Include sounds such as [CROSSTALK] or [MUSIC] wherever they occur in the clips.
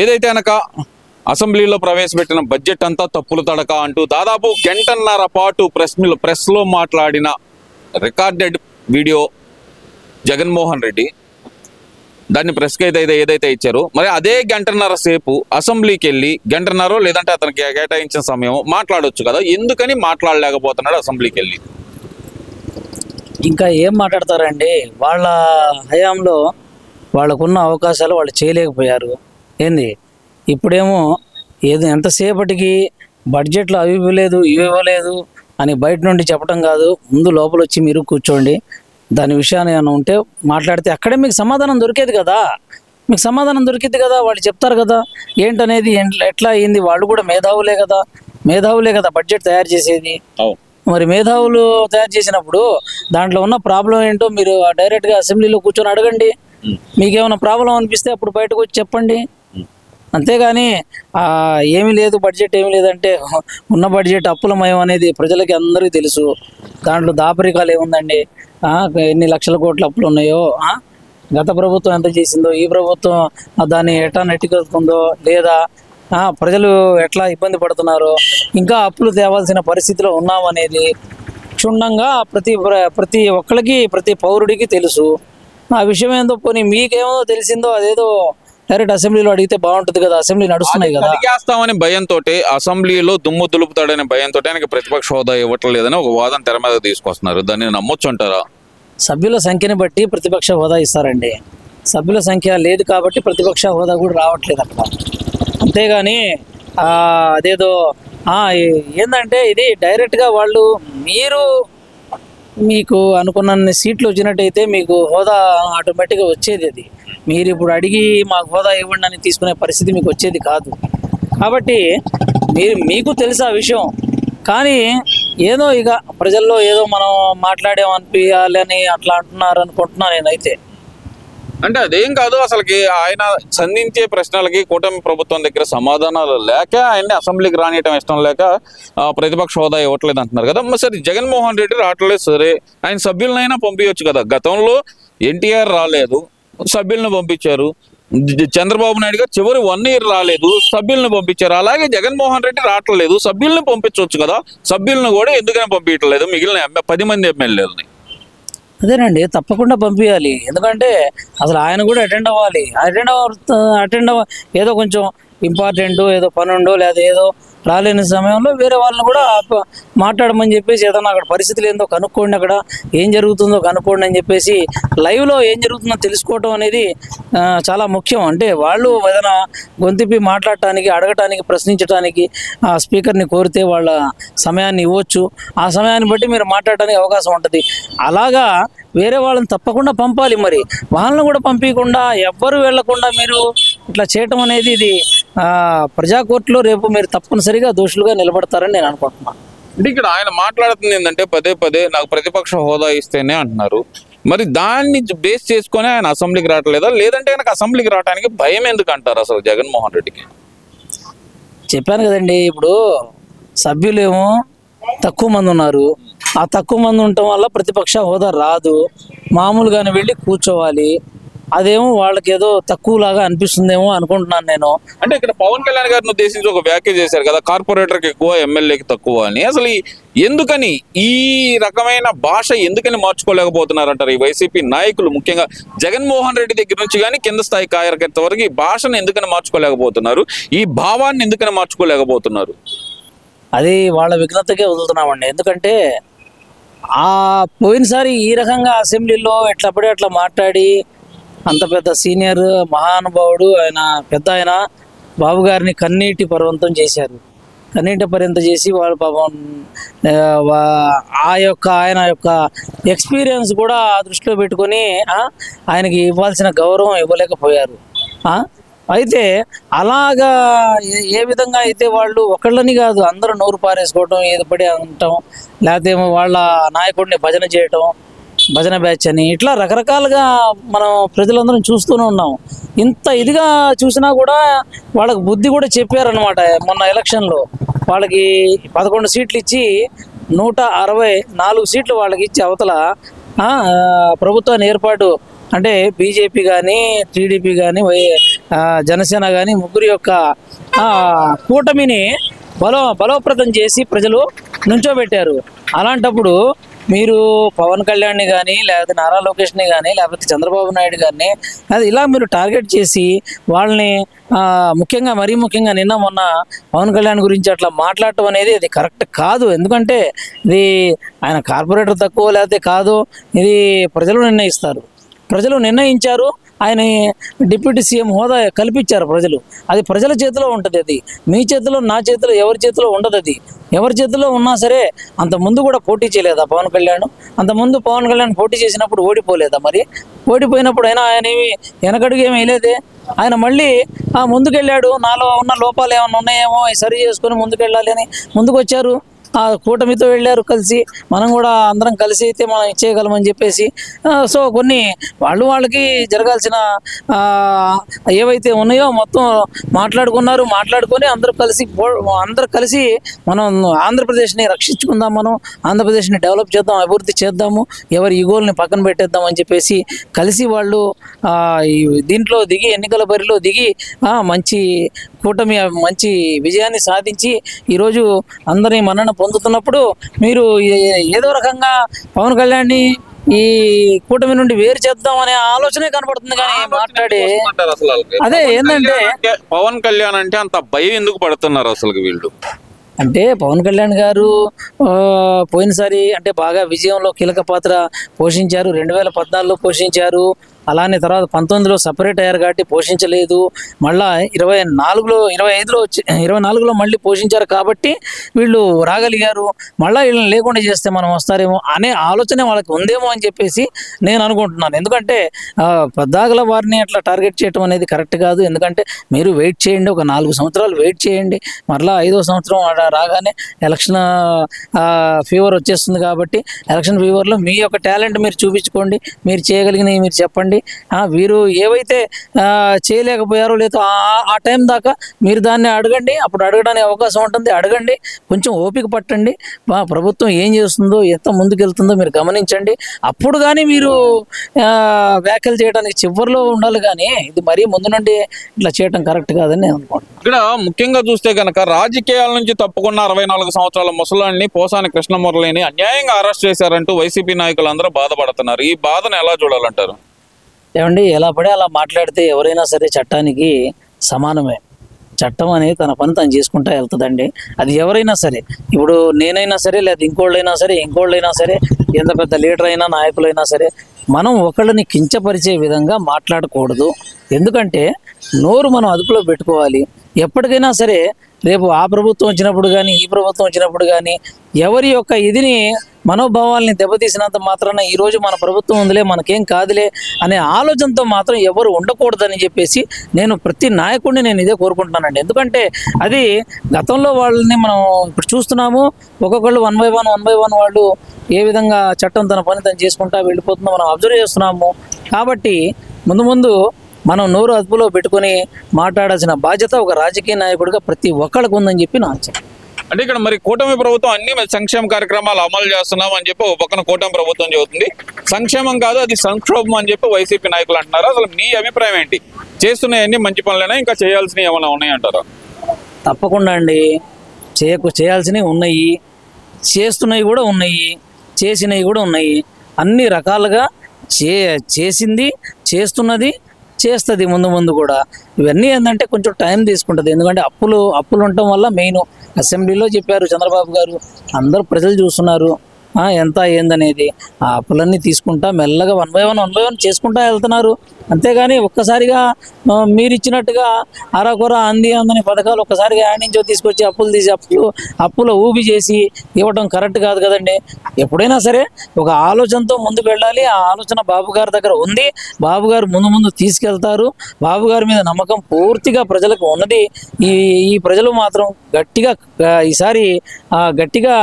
ఏదైతే అనక అసెంబ్లీలో ప్రవేశపెట్టిన బడ్జెట్ అంతా తప్పులు తడక అంటూ దాదాపు గంటన్నర పాటు ప్రెస్ ప్రెస్లో మాట్లాడిన రికార్డెడ్ వీడియో జగన్మోహన్ రెడ్డి దాన్ని ప్రెస్కి అయితే ఏదైతే ఇచ్చారో మరి అదే గంటన్నర సేపు అసెంబ్లీకి వెళ్ళి గంటన్నర లేదంటే అతనికి కేటాయించిన సమయం మాట్లాడవచ్చు కదా. ఎందుకని మాట్లాడలేకపోతున్నాడు అసెంబ్లీకి వెళ్ళి? ఇంకా ఏం మాట్లాడతారండి? వాళ్ళ హయాంలో వాళ్ళకున్న అవకాశాలు వాళ్ళు చేయలేకపోయారు. ఏంది? ఇప్పుడేమో ఏదో ఎంతసేపటికి బడ్జెట్లో అవి ఇవ్వలేదు ఇవి ఇవ్వలేదు అని బయట నుండి చెప్పడం కాదు. ముందు లోపల వచ్చి మీరు కూర్చోండి. దాని విషయాన్ని ఏమైనా ఉంటే మాట్లాడితే అక్కడే మీకు సమాధానం దొరికేది కదా. మీకు సమాధానం దొరికింది కదా వాళ్ళు చెప్తారు కదా. ఏంటనేది ఎట్లా అయింది? వాళ్ళు కూడా మేధావులే కదా. మేధావులే కదా బడ్జెట్ తయారు చేసేది. మరి మేధావులు తయారు చేసినప్పుడు దాంట్లో ఉన్న ప్రాబ్లం ఏంటో మీరు డైరెక్ట్గా అసెంబ్లీలో కూర్చొని అడగండి. మీకేమైనా ప్రాబ్లం అనిపిస్తే అప్పుడు బయటకు వచ్చి చెప్పండి. అంతేగాని ఏమీ లేదు బడ్జెట్ ఏమీ లేదంటే [LAUGHS] ఉన్న బడ్జెట్ అప్పులమయం అనేది ప్రజలకి అందరికీ తెలుసు. దాంట్లో దాపరికాలు ఏముందండి? ఎన్ని లక్షల కోట్ల అప్పులు ఉన్నాయో గత ప్రభుత్వం ఎంత చేసిందో ఈ ప్రభుత్వం దాన్ని ఎట్లా నెట్టికొస్తుందో లేదా ప్రజలు ఎట్లా ఇబ్బంది పడుతున్నారో? ఇంకా అప్పులు తేవాల్సిన పరిస్థితిలో ఉన్నామనేది క్షుణ్ణంగా ప్రతి ప్ర- ప్రతి ఒక్కరికి ప్రతి పౌరుడికి తెలుసు. ఆ విషయం ఏందో పోనీ మీకేమో తెలిసిందో అదేదో డైరెక్ట్ అసెంబ్లీలో అడిగితే బాగుంటుంది కదా అసెంబ్లీ నడుస్తున్నాయి కదా. కలిగేస్తామని భయంతో అసెంబ్లీలో దుమ్ము దులుపుతాడనే భయంతో ఆయనకి ప్రతిపక్ష హోదా ఇవ్వట్లేదని ఒక వాదన తెర మీద తీసుకొస్తున్నారు. దాన్ని నమ్మొచ్చు అంటారా? సభ్యుల సంఖ్యని బట్టి ప్రతిపక్ష హోదా ఇస్తారండి. సభ్యుల సంఖ్య లేదు కాబట్టి ప్రతిపక్ష హోదా కూడా రావట్లేదు అక్కడ. అంతేగాని అదేదో ఆ, ఏ- ఏందంటే ఇది డైరెక్ట్గా వాళ్ళు మీరు మీకు అనుకున్న సీట్లు వచ్చినట్టయితే మీకు హోదా ఆటోమేటిక్గా వచ్చేది అది. మీరు ఇప్పుడు అడిగి మాకు హోదా ఇవ్వండి అని తీసుకునే పరిస్థితి మీకు వచ్చేది కాదు. కాబట్టి మీరు మీకు తెలుసు ఆ విషయం? కానీ ఏదో ఇక ప్రజల్లో ఏదో మనం మాట్లాడేమనిపించాలని అట్లా అంటున్నారు అనుకుంటున్నాను నేనైతే. అంటే అదేం కాదు అసలుకి ఆయన సంధించే ప్రశ్నలకి కూటమి ప్రభుత్వం దగ్గర సమాధానాలు లేక ఆయన్ని అసెంబ్లీకి రానియటం ఇష్టం లేక ప్రతిపక్ష హోదా ఇవ్వట్లేదు అంటున్నారు కదా. సరే జగన్మోహన్ రెడ్డి రావట్లేదు సరే ఆయన సభ్యులనైనా పంపించవచ్చు కదా. గతంలో ఎన్టీఆర్ రాలేదు సభ్యులను పంపించారు. చంద్రబాబు నాయుడు గారు చివరి వన్ ఇయర్ రాలేదు. సభ్యులను పంపించారు. అలాగే జగన్మోహన్ రెడ్డి రావట్లేదు. సభ్యులను పంపించవచ్చు కదా. సభ్యులను కూడా ఎందుకని పంపించట్లేదు? మిగిలిన పది మంది ఎమ్మెల్యేలని. అదేనండి. తప్పకుండా పంపించాలి ఎందుకంటే అసలు ఆయన కూడా అటెండ్ అవ్వాలి. అటెండ్ అవ అటెండ్ అవ్వ ఏదో కొంచెం ఇంపార్టెంట్ ఏదో పని ఉండో లేదా ఏదో రాలేని సమయంలో వేరే వాళ్ళని కూడా మాట్లాడమని చెప్పేసి ఏదైనా అక్కడ పరిస్థితులు ఏందో కనుక్కోండి అక్కడ. ఏం జరుగుతుందో కనుక్కోండి అని చెప్పేసి లైవ్లో ఏం జరుగుతుందో తెలుసుకోవటం అనేది చాలా ముఖ్యం. అంటే వాళ్ళు ఏదైనా గొంతిప్పి మాట్లాడటానికి అడగటానికి ప్రశ్నించడానికి ఆ స్పీకర్ని కోరితే వాళ్ళ సమయాన్ని ఇవ్వచ్చు. ఆ సమయాన్ని బట్టి మీరు మాట్లాడటానికి అవకాశం ఉంటుంది. అలాగా వేరే వాళ్ళని తప్పకుండా పంపాలి మరి. వాళ్ళని కూడా పంపించకుండా ఎవ్వరు వెళ్ళకుండా మీరు ఇట్లా చేయటం అనేది ఇది ఆ, ప్రజా కోర్టులో రేపు మీరు తప్పనిసరిగా దోషులుగా నిలబడతారని నేను అనుకుంటున్నాను. అంటే ఇక్కడ ఆయన మాట్లాడుతుంది ఏంటంటే పదే పదే నాకు ప్రతిపక్ష హోదా ఇస్తేనే అంటున్నారు. మరి దాన్ని బేస్ చేసుకొని ఆయన అసెంబ్లీకి రావట్లేదా? లేదంటే ఆయనకు అసెంబ్లీకి రావడానికి భయం ఎందుకు అంటారు అసలు జగన్మోహన్ రెడ్డికి? చెప్పాను కదండి ఇప్పుడు సభ్యులేమో తక్కువ మంది ఉన్నారు. ఆ తక్కువ మంది ఉండటం వల్ల ప్రతిపక్ష హోదా రాదు. మామూలుగానే వెళ్ళి కూర్చోవాలి. అదేమో వాళ్ళకి ఏదో తక్కువలాగా అనిపిస్తుందేమో అనుకుంటున్నాను నేను. అంటే ఇక్కడ పవన్ కళ్యాణ్ గారిని ఉద్దేశించి ఒక వ్యాఖ్య చేశారు కదా కార్పొరేటర్కి ఎక్కువ ఎమ్మెల్యేకి తక్కువ అని. అసలు ఎందుకని ఈ రకమైన భాష ఎందుకని మార్చుకోలేకపోతున్నారు అంటారు ఈ వైసీపీ నాయకులు? ముఖ్యంగా జగన్మోహన్ రెడ్డి దగ్గర నుంచి కానీ కింద స్థాయి కార్యకర్త వరకు ఈ భాషను ఎందుకని మార్చుకోలేకపోతున్నారు? ఈ భావాన్ని ఎందుకని మార్చుకోలేకపోతున్నారు? అది వాళ్ళ విఘ్నతకే వదులుతున్నామండి. ఎందుకంటే ఆ పోయినసారి ఈ రకంగా అసెంబ్లీలో ఎట్లా పడి అట్లా మాట్లాడి అంత పెద్ద సీనియర్ మహానుభావుడు ఆయన పెద్ద ఆయన బాబు గారిని కన్నీటి పర్వంతం చేశారు. కన్నీటి పర్యంతం చేసి వాళ్ళు పాపం ఆ, యొక్క ఆయన యొక్క ఎక్స్పీరియన్స్ కూడా దృష్టిలో పెట్టుకొని ఆయనకి ఇవ్వాల్సిన గౌరవం ఇవ్వలేకపోయారు. అయితే అలాగా ఏ- విధంగా అయితే వాళ్ళు ఒకళ్ళని కాదు అందరూ నోరు పారేసుకోవటం ఏది పడి అనటం లేకపోతే ఏమో వాళ్ళ నాయకుడిని భజన చేయటం భజన బ్యాచ్ అని ఇట్లా రకరకాలుగా మనం ప్రజలందరం చూస్తూనే ఉన్నాం. ఇంత ఇదిగా చూసినా కూడా వాళ్ళకి బుద్ధి కూడా చెప్పారనమాట మొన్న ఎలక్షన్లో వాళ్ళకి పదకొండు సీట్లు ఇచ్చి నూట అరవై నాలుగు సీట్లు వాళ్ళకి ఇచ్చి అవతల ప్రభుత్వాన్ని ఏర్పాటు అంటే బీజేపీ కానీ టీడీపీ కానీ వై జనసేన కానీ ముగ్గురు యొక్క కూటమిని బలో బలోప్రతం చేసి ప్రజలు నుంచోబెట్టారు. అలాంటప్పుడు మీరు పవన్ కళ్యాణ్ని కానీ లేకపోతే నారా లోకేష్ని కానీ లేకపోతే చంద్రబాబు నాయుడు గారిని అది ఇలా మీరు టార్గెట్ చేసి వాళ్ళని ముఖ్యంగా మరీ ముఖ్యంగా నిన్న మొన్న పవన్ కళ్యాణ్ గురించి అట్లా మాట్లాడటం అనేది అది కరెక్ట్ కాదు. ఎందుకంటే ఇది ఆయన కార్పొరేటర్ తక్కువ లేకపోతే కాదు ఇది ప్రజలు నిర్ణయిస్తారు. ప్రజలు నిర్ణయించారు ఆయన డిప్యూటీ సీఎం హోదా కల్పించారు ప్రజలు. అది ప్రజల చేతిలో ఉంటుంది అది. మీ చేతిలో నా చేతిలో ఎవరి చేతిలో ఉండదు అది. ఎవరి చేతిలో ఉన్నా సరే అంత ముందు కూడా పోటీ చేయలేదా పవన్ కళ్యాణ్? అంత ముందు పవన్ కళ్యాణ్ పోటీ చేసినప్పుడు ఓడిపోలేదా మరి? ఓడిపోయినప్పుడు అయినా ఆయన ఏమి వెనకడుగు ఏమి వేయలేదే? ఆయన మళ్ళీ ఆ ముందుకెళ్ళాడు. నాలో ఉన్న లోపాలు ఏమైనా ఉన్నాయేమో అవి సరి చేసుకొని ముందుకెళ్ళాలి అని ముందుకు వచ్చారు ఆ కూటమితో వెళ్ళారు కలిసి మనం కూడా అందరం కలిసి అయితే మనం ఇచ్చేయగలమని చెప్పేసి సో కొన్ని వాళ్ళు వాళ్ళకి జరగాల్సిన ఏవైతే ఉన్నాయో మొత్తం మాట్లాడుకున్నారు మాట్లాడుకొని అందరూ కలిసి అందరూ కలిసి మనం ఆంధ్రప్రదేశ్ని రక్షించుకుందాం మనం ఆంధ్రప్రదేశ్ని డెవలప్ చేద్దాం అభివృద్ధి చేద్దాము ఎవరి ఈగోల్ని పక్కన పెట్టేద్దాం అని చెప్పేసి కలిసి వాళ్ళు దీంట్లో దిగి ఎన్నికల బరిలో దిగి మంచి కూటమి మంచి విజయాన్ని సాధించి ఈరోజు అందరి మన్నన పొందుతున్నప్పుడు మీరు ఏదో రకంగా పవన్ కళ్యాణ్ని ఈ కూటమి నుండి వేరు చేద్దాం అనే ఆలోచనే కనబడుతుంది కానీ మాట్లాడి? అదే ఏంటంటే పవన్ కళ్యాణ్ అంటే అంత భయం ఎందుకు పడుతున్నారు అసలు వీళ్ళు? అంటే పవన్ కళ్యాణ్ గారు పోయినసారి అంటే బాగా విజయంలో కీలక పాత్ర పోషించారు. రెండు వేల పద్నాలుగులో పోషించారు. అలానే తర్వాత పంతొమ్మిదిలో సపరేట్ అయ్యారు కాబట్టి పోషించలేదు. మళ్ళా ఇరవై నాలుగులో ఇరవై ఐదులో వచ్చి ఇరవై నాలుగులో మళ్ళీ పోషించారు కాబట్టి వీళ్ళు రాగలిగారు. మళ్ళీ వీళ్ళని లేకుండా చేస్తే మనం వస్తారేమో అనే ఆలోచన వాళ్ళకి ఉందేమో అని చెప్పేసి నేను అనుకుంటున్నాను. ఎందుకంటే పెద్దాగల వారిని అట్లా టార్గెట్ చేయడం అనేది కరెక్ట్ కాదు. ఎందుకంటే మీరు వెయిట్ చేయండి ఒక నాలుగు సంవత్సరాలు వెయిట్ చేయండి. మరలా ఐదో సంవత్సరం రాగానే ఎలక్షన్ ఫీవర్ వచ్చేస్తుంది కాబట్టి ఎలక్షన్ ఫీవర్లో మీ యొక్క టాలెంట్ మీరు చూపించుకోండి. మీరు చేయగలిగినవి మీరు చెప్పండి. ఆ, వీరు ఏవైతే చేయలేకపోయారో లేదో ఆ- ఆ టైం దాకా మీరు దాన్ని అడగండి. అప్పుడు అడగడానికి అవకాశం ఉంటుంది. అడగండి. కొంచెం ఓపిక పట్టండి. మా ప్రభుత్వం ఏం చేస్తుందో ఎంత ముందుకెళ్తుందో మీరు గమనించండి. అప్పుడు కానీ మీరు వ్యాఖ్యలు చేయడానికి చివరిలో ఉండాలి కానీ ఇది మరీ ముందు నుండి ఇట్లా చేయటం కరెక్ట్ కాదని నేను అనుకుంటున్నాను. ఇక్కడ ముఖ్యంగా చూస్తే కనుక రాజకీయాల నుంచి తప్పుకున్న అరవై నాలుగు సంవత్సరాల ముసలాన్ని పోసాని కృష్ణమురళిని అన్యాయంగా అరెస్ట్ చేశారంటూ వైసీపీ నాయకులందరూ బాధపడుతున్నారు. ఈ బాధను ఎలా చూడాలంటారు? ఏమండి ఎలా పడే అలా మాట్లాడితే ఎవరైనా సరే చట్టానికి సమానమే. చట్టం అనేది తన పని తను చేసుకుంటా వెళ్తుందండి. అది ఎవరైనా సరే. ఇప్పుడు నేనైనా సరే లేదా ఇంకోళ్ళైనా సరే ఇంకోళ్ళైనా సరే ఎంత పెద్ద లీడర్ అయినా నాయకులైనా సరే మనం ఒకళ్ళని కించపరిచే విధంగా మాట్లాడకూడదు. ఎందుకంటే నోరు మనం అదుపులో పెట్టుకోవాలి. ఎప్పటికైనా సరే రేపు ఆ ప్రభుత్వం వచ్చినప్పుడు కానీ ఈ ప్రభుత్వం వచ్చినప్పుడు కానీ ఎవరి యొక్క ఇదిని మనోభావాల్ని దెబ్బతీసినంత మాత్రాన ఈరోజు మన ప్రభుత్వం ఉందిలే మనకేం కాదులే అనే ఆలోచనతో మాత్రం ఎవరు ఉండకూడదని చెప్పేసి నేను ప్రతి నాయకుడిని నేను ఇదే కోరుకుంటున్నానండి. ఎందుకంటే అది గతంలో వాళ్ళని మనం ఇప్పుడు చూస్తున్నాము ఒక్కొక్కళ్ళు one by one one by one వాళ్ళు ఏ విధంగా చట్టం తన పని తను చేసుకుంటా వెళ్ళిపోతుందో మనం అబ్జర్వ్ చేస్తున్నాము. కాబట్టి ముందు ముందు మనం నోరు అదుపులో పెట్టుకొని మాట్లాడాల్సిన బాధ్యత ఒక రాజకీయ నాయకుడిగా ప్రతి ఒక్కళ్ళకు ఉందని చెప్పి నా ఆలోచన అంటే ఇక్కడ మరి కూటమి ప్రభుత్వం అన్ని సంక్షేమ కార్యక్రమాలు అమలు చేస్తున్నాం అని చెప్పి ఒక పక్కన కూటమి ప్రభుత్వం చెబుతుంది. సంక్షేమం కాదు అది సంక్షోభం అని చెప్పి వైసీపీ నాయకులు అంటున్నారు. అసలు మీ అభిప్రాయం ఏంటి? చేస్తున్నాయన్నీ మంచి పనులైనా? ఇంకా చేయాల్సినవి ఏమైనా ఉన్నాయంటారా తప్పకుండా అండి. చేయకు చేయాల్సినవి ఉన్నాయి. చేస్తున్నవి కూడా ఉన్నాయి. చేసినవి కూడా ఉన్నాయి. అన్ని రకాలుగా చే చేసింది చేస్తున్నది చేస్తుంది ముందు ముందు కూడా. ఇవన్నీ ఏంటంటే కొంచెం టైం తీసుకుంటుంది. ఎందుకంటే అప్పులు అప్పులు ఉండటం వల్ల మెయిన్ అసెంబ్లీలో చెప్పారు చంద్రబాబు గారు. అందరూ ప్రజలు చూస్తున్నారు. ఎంత ఏందనేది ఆ అప్పులన్నీ తీసుకుంటా మెల్లగా one by one one by one చేసుకుంటా వెళ్తున్నారు. అంతేగాని ఒక్కసారిగా మీరు ఇచ్చినట్టుగా అరకొర అంది అందని పథకాలు ఒక్కసారిగా యాడ్ నుంచో తీసుకొచ్చి అప్పులు తీసి అప్పులు అప్పుల ఊబి చేసి ఇవ్వటం కరెక్ట్ కాదు కదండి. ఎప్పుడైనా సరే ఒక ఆలోచనతో ముందుకు వెళ్ళాలి. ఆ ఆలోచన బాబు గారి దగ్గర ఉంది. బాబు గారు ముందు ముందు తీసుకెళ్తారు. బాబు గారి మీద నమ్మకం పూర్తిగా ప్రజలకు ఉన్నది. ఈ ఈ ప్రజలు మాత్రం గట్టిగా ఈసారి గట్టిగా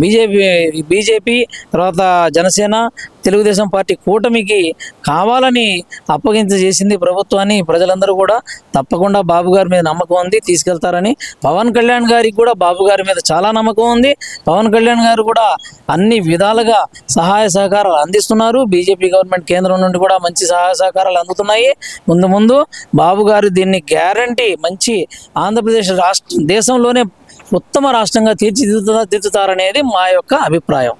బీజేపీ బీజేపీ బీజేపీ తర్వాత జనసేన తెలుగుదేశం పార్టీ కూటమికి కావాలని అప్పగింత చేసింది ప్రభుత్వాన్ని ప్రజలందరూ కూడా తప్పకుండా బాబు గారి మీద నమ్మకం ఉంది తీసుకెళ్తారని. పవన్ కళ్యాణ్ గారికి కూడా బాబు గారి మీద చాలా నమ్మకం ఉంది. పవన్ కళ్యాణ్ గారు కూడా అన్ని విధాలుగా సహాయ సహకారాలు అందిస్తున్నారు. బీజేపీ గవర్నమెంట్ కేంద్రం నుండి కూడా మంచి సహాయ సహకారాలు అందుతున్నాయి. ముందు ముందు బాబు గారు దీన్ని గ్యారంటీ మంచి ఆంధ్రప్రదేశ్ రాష్ట్ర దేశంలోనే ఉత్తమ రాష్ట్రంగా తీర్చిదిద్దుతారనేది మా యొక్క అభిప్రాయం.